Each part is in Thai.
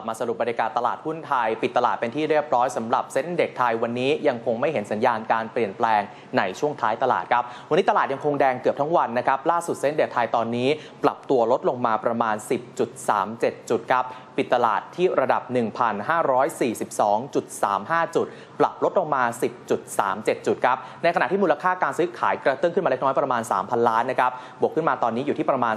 ลับมาสรุปบรรยากาศตลาดหุ้นไทย ปิดตลาดเป็นที่เรียบร้อยสำหรับเซ็นเด็กไทยวันนี้ยังคงไม่เห็นสัญญาณการเปลี่ยนแปลงในช่วงท้ายตลาดครับ วันนี้ตลาดยังคงแดงเกือบทั้งวันนะครับ ล่าสุดเซ็นเด็กไทยตอนนี้ปรับตัวลดลงมาประมาณ 10.37 จุดครับ ปิดตลาดที่ระดับ 1,542.35 จุด ปรับลดลงมา 10.37 จุดครับ ในขณะที่มูลค่าการซื้อขายกระเตื้องขึ้นมาเล็กน้อยประมาณ 3,000 ล้านนะครับ บวกขึ้นมาตอนนี้อยู่ที่ประมาณ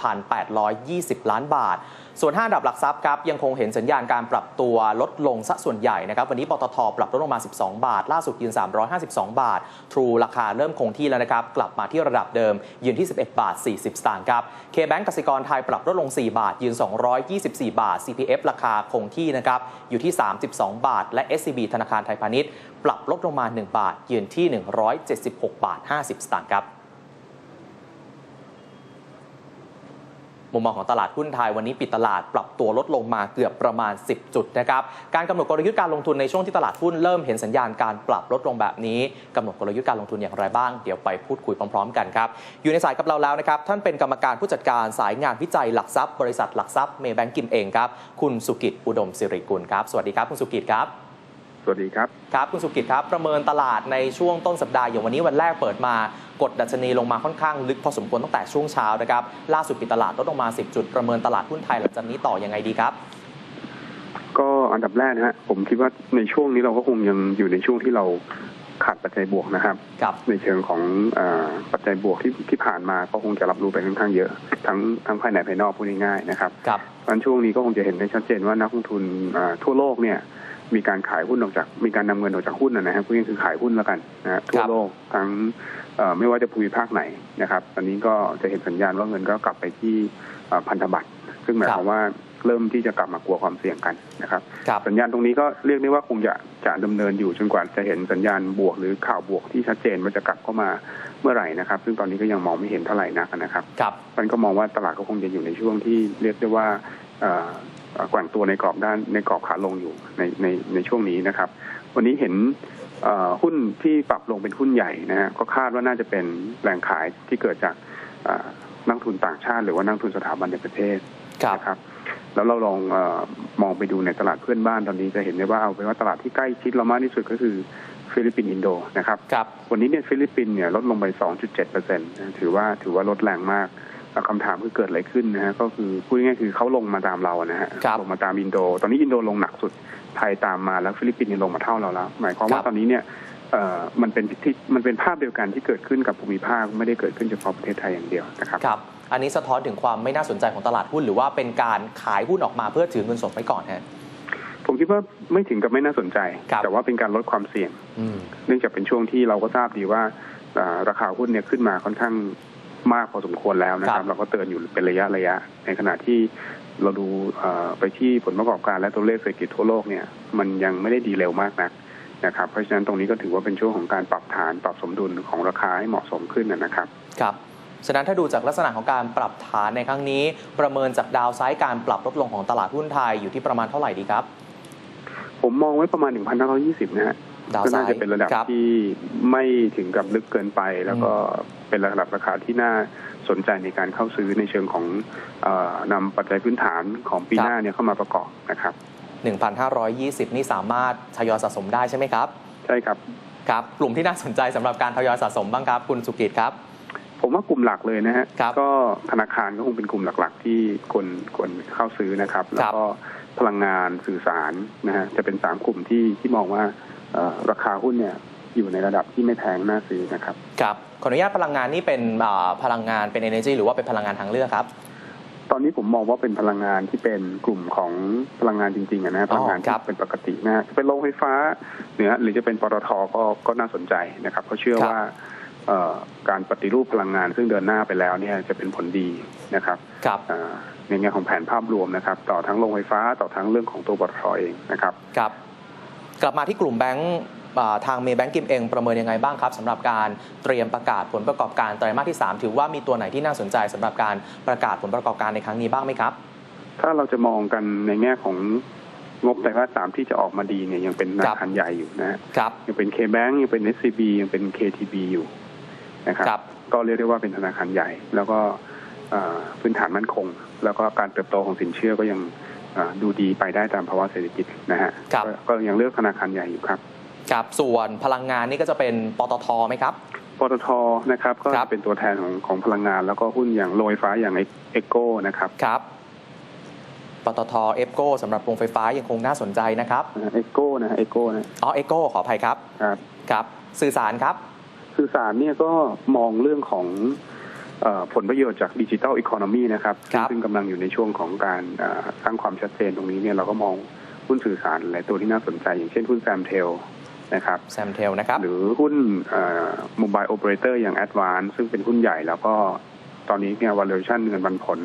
34,820 ล้านบาท ส่วนห้าอันดับหลักทรัพย์ครับยังคงเห็นสัญญาณการปรับตัวลดลงซะส่วนใหญ่นะครับวันนี้ปตทปรับลดลงมา 12 บาท ล่าสุดยืน 352 บาท ทรูราคาเริ่มคงที่แล้วนะครับกลับมาที่ระดับเดิมยืนที่ 11 บาท 40 สตางค์ครับเคแบงก์กสิกรไทยปรับลดลง 4 บาทยืน 224 4 บาท CPF ราคาคงที่นะครับอยู่ที่ 32 บาท และ SCB ธนาคารไทยพาณิชย์ ปรับลดลงมา 1 บาทยืนที่ 176 บาท 50 สตางค์ครับ มุมมองของตลาดหุ้นไทยวันนี้ปิดตลาดปรับตัวลดลงมาเกือบประมาณ 10 จุดนะครับการกำหนดกลยุทธ์การลงทุนในช่วงที่ตลาดหุ้นเริ่มเห็นสัญญาณการปรับลดลงแบบนี้กำหนดกลยุทธ์การลงทุนอย่างไรบ้างเดี๋ยวไปพูดคุยพร้อม ๆ กันครับอยู่ในสายกับเราแล้วนะครับท่านเป็นกรรมการผู้จัดการสายงานวิจัยหลักทรัพย์บริษัทหลักทรัพย์เมย์แบงกิมเองครับคุณสุกิจอุดมสิริกุลครับสวัสดีครับคุณสุกิจครับ สวัสดีครับ ครับคุณสุกิจครับ ประเมินตลาดในช่วงต้นสัปดาห์อย่างวันนี้วันแรกเปิดมากดดัชนีลงมาค่อนข้างลึกพอสมควรตั้งแต่ช่วงเช้านะครับ ล่าสุดปิดตลาดลดลงมา 10 จุด ประเมินตลาดหุ้นไทยหลังจากนี้ต่อยังไงดีครับ ก็อันดับแรกนะฮะผมคิดว่าในช่วงนี้เราก็คงยังอยู่ในช่วงที่เราขาดปัจจัยบวกนะครับครับในเชิงของเออปัจจัยบวกที่ที่ผ่านมาก็คงจะรับรู้ไปค่อนข้างเยอะ ทั้งทั้งภายในภายนอกพูดง่ายๆนะครับครับเพราะฉะนั้นช่วงนี้ก็คงจะเห็นได้ชัดเจนว่านักลงทุนอ่าทั่วโลกเนี่ย มีการขายหุ้นออกจากมีการนำเงินออกจากหุ้นนะฮะพูดง่ายๆคือขายหุ้นแล้วกันนะฮะทั่วโลกทั้งเอ่อไม่ว่าจะภูมิภาคไหนนะครับ ตอนนี้ก็จะเห็นสัญญาณว่าเงินก็กลับไปที่เอ่อพันธบัตร ซึ่งหมายความว่าเริ่มที่จะกลับมากลัวความเสี่ยงกันนะครับครับสัญญาณตรงนี้ก็เรียกได้ว่าคงจะจะดำเนินอยู่จนกว่าจะเห็นสัญญาณบวกหรือข่าวบวกที่ชัดเจนว่าจะกลับเข้ามาเมื่อไหร่นะครับ ซึ่งตอนนี้ก็ยังมองไม่เห็นเท่าไหร่นักนะครับครับมันก็มองว่าตลาดก็คงจะอยู่ในช่วงที่เรียกได้ว่าเอ่อเอ่อ แกว่งตัวในกรอบด้านในกรอบขาลงอยู่ในในในช่วงนี้นะครับ วันนี้เห็นเอ่อหุ้นที่ปรับลงเป็นหุ้นใหญ่นะฮะก็คาดว่าน่าจะเป็นแหล่งขายที่เกิดจากเอ่อนักทุนต่างชาติ หรือว่านักทุนสถาบันในประเทศครับนะครับ แล้วเราลองเออมองไปดูในตลาดเพื่อนบ้านตอนนี้จะเห็นได้ว่าเอาเป็นว่าตลาดที่ใกล้ชิดเรามากที่สุดก็คือฟิลิปปินส์อินโดนะครับครับวันนี้เนี่ยฟิลิปปินส์เนี่ยลดลงไป 2.7เปอร์เซ็นต์ถือว่าถือว่าลดแรงมากแล้ว คำถามคือเกิดอะไรขึ้นนะฮะก็คือพูดง่ายๆคือเขาลงมาตามเรานะฮะครับลงมาตามอินโด ตอนนี้อินโดลงหนักสุดไทยตามมาแล้วฟิลิปปินส์เนี่ยลงมาเท่าเราแล้ว หมายความคว่ารับตอนนี้เนี่ยเอ่อมันเป็นที่มันเป็นภาพเดียวกันที่เกิดขึ้นกับภูมิภาคไม่ได้เกิดขึ้นเฉพาะประเทศไทยอย่างเดียวนะครับครับ อันนี้สะท้อนถึงความไม่น่าสนใจของตลาดหุ้น หรือว่าเป็นการขายหุ้นออกมาเพื่อถือเงินสดไว้ก่อนฮะผมคิดว่าไม่ถึงกับไม่น่าสนใจครับแต่ว่าเป็นการลดความเสี่ยงอืมเนื่องจากเป็นช่วงที่เราก็ทราบดีว่าอ่าราคาหุ้นเนี่ยขึ้นมาค่อนข้าง มากพอสมควรแล้วนะคครัรับบเราก็เตือนอยู่เป็นระยะระยะ ในขณะที่เราดูเอ่อไปที่ผลประกอบการและตัวเลขเศรษฐกิจทั่วโลกเนี่ยมันยังไม่ได้ดีเร็วมากนักนะครับ เพราะฉะนั้นตรงนี้ก็ถือว่าเป็นช่วงของการปรับฐานปรับสมดุลของราคาให้เหมาะสมขึ้นนะครับ ครับฉะนั้นถ้าดูจากลักษณะของการปรับฐานในครั้งนี้ ประเมินจากดาวไซด์การปรับลดลงของตลาดหุ้นไทยอยู่ที่ประมาณเท่าไหร่ดีครับ ผมมองไว้ประมาณ 1,520 นะฮะ ดาวก็ไซน่าด์จะเป็นระดับครับที่ไม่ถึงกับลึกเกินไป แล้วก็เป็นระดับราคาที่น่าสนใจในการเข้าซื้อในเชิงของเออนำปัจจัยพื้นฐานของปีครับหน้าเนี่ยเข้ามาประกอบนะครับ 1,520 นี่สามารถทยอยสะสมได้ใช่ไหมครับ ใช่ครับ ครับ กลุ่มที่น่าสนใจสำหรับการทยอยสะสมบ้างครับ คุณสุกิจครับ ผมว่ากลุ่มหลักเลยนะฮะครับก็ธนาคารก็คงเป็นกลุ่มหลักๆ ที่ควรควรเข้าซื้อนะครับ แล้วก็พลังงานสื่อสารนะฮะจะเป็นสามกลุ่มที่ที่มองว่าเอ่อ ราคาหุ้นเนี่ยอยู่ในระดับที่ไม่แพงน่าซื้อนะครับครับขออนุญาตพลังงานนี่เป็นอ่าพลังงานเป็น energy หรือว่าเป็นพลังงานทางเลือกครับ ตอนนี้ผมมองว่าเป็นพลังงานที่เป็นกลุ่มของพลังงานจริงๆอะนะฮะอ๋พอลังงานครัที่บเป็นปกตินะฮะจะเป็นโรงไฟฟ้าเนี่ยหรือจะเป็นปตทก็ก็น่าสนใจนะครับเพราะเชื่อครับว่าเอ่อการปฏิรูปพลังงานซึ่งเดินหน้าไปแล้วเนี่ยจะเป็นผลดีนะครับครับอ่าในแง่ของแผนภาพรวมนะครับ ต่อทั้งโรงไฟฟ้าต่อทั้งเรื่องของตัวปตทเองนะครับครับ กลับมาที่กลุ่มแบงก์อ่าทางเมย์แบงก์กิมเองประเมินยังไงบ้างครับสำหรับการเตรียมประกาศผลประกอบการไตรมาสที่ 3 ถือว่ามีตัวไหนที่น่าสนใจสำหรับการประกาศผลประกอบการในครั้งนี้บ้างไหมครับ ถ้าเราจะมองกันในแง่ของงบไตรมาสสามที่จะออกมาดีเนี่ยยังเป็นธนาคารใหญ่อยู่นะฮะครับยังเป็น K-Bank ยังเป็น SCB ยังเป็น KTB อยู่นะครับครับก็เรียกได้ว่าเป็นธนาคารใหญ่ แล้วก็เอ่อพื้นฐานมั่นคง แล้วก็การเติบโตของสินเชื่อก็ยังอ่า ดูดีไปได้ตามภาวะเศรษฐกิจนะฮะครับก็ก็ยังเลือกธนาคารใหญ่อยู่ครับครับส่วนพลังงานนี่ก็จะเป็นปตทไหมครับปตทนะครับก็ครับเป็นตัวแทนของของพลังงาน แล้วก็หุ้นอย่างโรยฟ้าอย่างเอโก้นะครับครับปตทเอฟโกสำหรับโรงไฟฟ้ายังคงน่าสนใจนะครับเอโก้นะเอโก้นะอ๋อเอโกขออภัยครับครับครับ สื่อสารครับ สื่อสารเนี่ยก็มองเรื่องของเออ ผลประโยชน์จากดิจิทัลอีโคโนมีนะครับครับซึ่งกำลังอยู่ในช่วงของการเอ่อสร้างความชัดเจนตรงนี้เนี่ยเราก็มองหุ้นสื่อสารหลายตัวที่น่าสนใจ อย่างเช่นหุ้นแซมเทลนะครับแซมเทลนะครับ หรือหุ้นโมบายโอเปอเรเตอร์อย่าง a d v a n c e ซึ่งเป็นหุ้นใหญ่แล้วก็ตอนนี้เนี่ย valuation เงินปันผล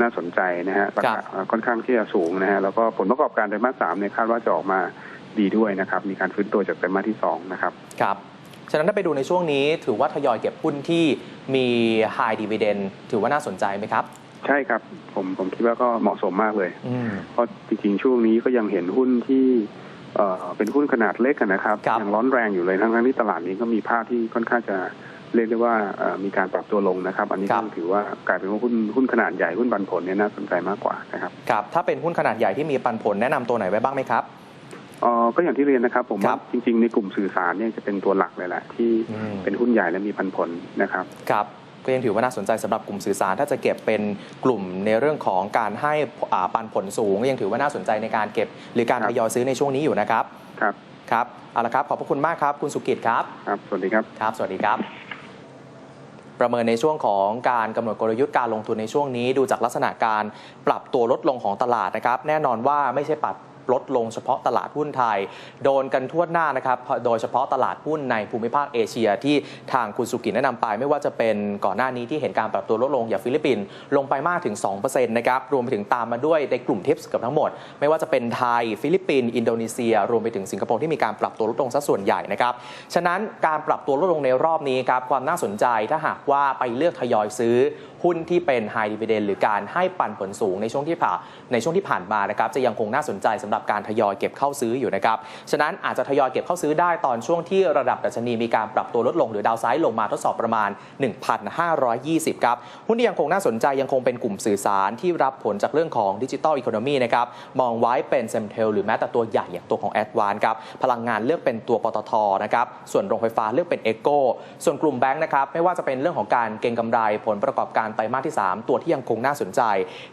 น่าสนใจนะฮะราคาเอ่อค่อนข้างที่จะสูงนะฮะแล้วก็ผลประกอบการไตรมาสสามเนี่ยคาดว่าจะออกมาดีด้วยนะครับ มีการฟื้นตัวจากไตรมาสที่สองนะครับ ครับ ฉะนั้นถ้าไปดูในช่วงนี้ ถือว่าทยอยเก็บหุ้นที่มี high dividend ถือว่าน่าสนใจไหมครับ ใช่ครับ ผมผมคิดว่าก็เหมาะสมมากเลยอืมเพราะจริงๆ ช่วงนี้ก็ยังเห็นหุ้นที่เอ่อเป็นหุ้นขนาดเล็กอะนะครับครับยังร้อนแรงอยู่เลยทั้งๆที่ตลาดนี้ก็มีภาพที่ค่อนข้างจะเรียกได้ว่าเอ่อมีการปรับตัวลงนะครับ อันนี้ครัก็บถือว่ากลายเป็นว่าหุ้นหุ้นขนาดใหญ่หุ้นปันผลเนี่ยน่าสนใจมากกว่านะครับครับถ้าเป็นหุ้นขนาดใหญ่ที่มีปันผลแนะนำตัวไหนไว้บ้างไหมครับเอ่อ ก็อย่างที่เรียนนะครับ ผมครัว่าบจริง ๆ ในกลุ่มสื่อสารเนี่ยจะเป็นตัวหลักเลยแหละที่อืมเป็นหุ้นใหญ่และมีปันผลนะครับครับก็ยังถือว่าน่าสนใจสำหรับกลุ่มสื่อสาร ถ้าจะเก็บเป็นกลุ่มในเรื่องของการให้อ่าปันผลสูงก็ยังถือว่าน่าสนใจในการเก็บ หรือการครับทยอยซื้อในช่วงนี้อยู่นะครับครับครับเอาละครับขอบพระคุณมากครับ คุณสุกิจครับครับ สวัสดีครับครับ สวัสดีครับประเมินในช่วงของการกำหนดกลยุทธ์การลงทุนในช่วงนี้ ดูจากลักษณะการปรับตัวลดลงของตลาดนะครับ แน่นอนว่าไม่ใช่ปรับ ลดลงเฉพาะตลาดหุ้นไทย โดนกันทั่วหน้านะครับโดยเฉพาะตลาดหุ้นในภูมิภาคเอเชียที่ทางคุณสุกิแนะนำไป ไม่ว่าจะเป็นก่อนหน้านี้ที่เห็นการปรับตัวลดลงอย่างฟิลิปปินส์ลงไปมากถึง2%นะครับรวมไปถึงตามมาด้วยในกลุ่มทิปส์เกือบทั้งหมด ไม่ว่าจะเป็นไทย ฟิลิปปินส์อินโดนีเซีย รวมไปถึงสิงคโปร์ที่มีการปรับตัวลดลงซะส่วนใหญ่นะครับฉะนั้นการปรับตัวลดลงในรอบนี้ครับความน่าสนใจถ้าหากว่าไปเลือกทยอยซื้อหุ้นที่เป็น High Dividend หรือการให้ปันผลสูงในช่วงที่ผ่านในช่วงที่ผ่านมานะครับจะยังคงน่าสนใจสำหรับการทยอยเก็บเข้าซื้ออยู่นะครับฉะนั้นอาจจะทยอยเก็บเข้าซื้อได้ตอนช่วงที่ระดับดัชนีมีการปรับตัวลดลงหรือดาวไซด์ลงมาทดสอบประมาณ 1,520 ครับ หุ้นที่ยังคงน่าสนใจยังคงเป็นกลุ่มสื่อสารที่รับผลจากเรื่องของดิจิ t a ลอีโคโนมีนะครับมองไว้เป็นเซมเทลหรือแม้แต่ตัวใหญ่อย่างตัวของแอดวานครับพลังงานเลือกเป็นตัวปตทนะครับส่วนโรงไฟฟ้าเลือกเป็นเอโกส่วนกลุ่มแบงค์นะครับไม่ว่าจะเป็นเรื่องของการเก็งกำไรผลประกอบการไตรมาสที่ 3 ตัวที่ยังคงน่าสนใจ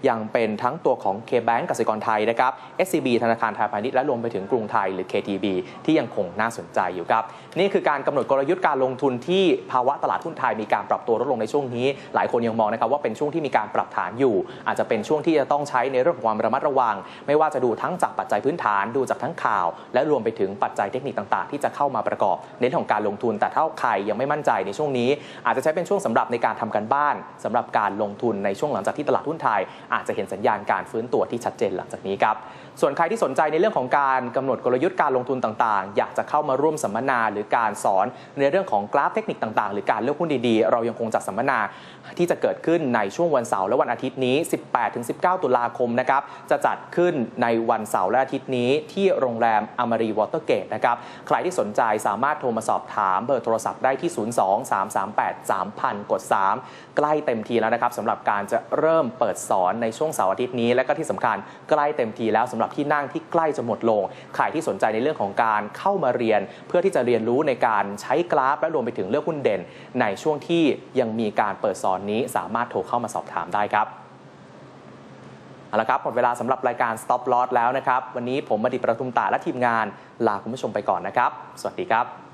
ยังเป็นทั้งตัวของ K-Bank กสิกรไทยนะครับ SCB ธนาคารไทยพาณิชย์และรวมไปถึงกรุงไทยหรือ KTB ที่ยังคงน่าสนใจอยู่ครับ นี่คือการกำหนดกลยุทธ์การลงทุนที่ภาวะตลาดหุ้นไทยมีการปรับตัวลดลงในช่วงนี้ หลายคนยังมองนะครับว่าเป็นช่วงที่มีการปรับฐานอยู่ อาจจะเป็นช่วงที่จะต้องใช้ในเรื่องของความระมัดระวัง ไม่ว่าจะดูทั้งจากปัจจัยพื้นฐานดูจากทั้งข่าว และรวมไปถึงปัจจัยเทคนิคต่างๆ ที่จะเข้ามาประกอบในเรื่องของการลงทุน แต่ถ้าใครยังไม่มั่นใจในช่วงนี้ อาจจะใช้เป็นช่วงสำหรับในการทำการบ้านสำหรับการลงทุนในช่วงหลังจากที่ตลาดหุ้นไทย อาจจะเห็นสัญญาณการฟื้นตัวที่ชัดเจนหลังจากนี้ครับส่วนใครที่สนใจในเรื่องของการกำหนดกลยุทธ์การลงทุนต่างๆ อยากจะเข้ามาร่วมสัมมนาหรือการสอนในเรื่องของกราฟเทคนิคต่างๆ หรือการเลือกหุ้นดีๆ เรายังคงจัดสัมมนาที่จะเกิดขึ้นในช่วงวันเสาร์และวันอาทิตย์นี้ 18-19 ตุลาคมนะครับจะจัดขึ้นในวันเสาร์และอาทิตย์นี้ที่โรงแรมอมรีวอเตอร์เกตนะครับใครที่สนใจสามารถโทรมาสอบถามเบอร์โทรศัพท์ได้ที่ 02-338-3000 กด 3 ใกล้เต็มทีแล้วนะครับสำหรับการจะเริ่มเปิดสอนในช่วงเสาร์อาทิตย์นี้ และก็ที่สำคัญใกล้เต็มทีแล้วสำหรับที่นั่งที่ใกล้จะหมดลงใครที่สนใจในเรื่องของการเข้ามาเรียน เพื่อที่จะเรียนรู้ในการใช้กราฟ และรวมไปถึงเลือกหุ้นเด่น ในช่วงที่ยังมีการเปิดสอนนี้สามารถโทรเข้ามาสอบถามได้ครับเอาละครับหมดเวลาสำหรับรายการ Stop Loss แล้วนะครับ วันนี้ผมมดิประทุมตาและทีมงานลาคุณผู้ชมไปก่อนนะครับ สวัสดีครับ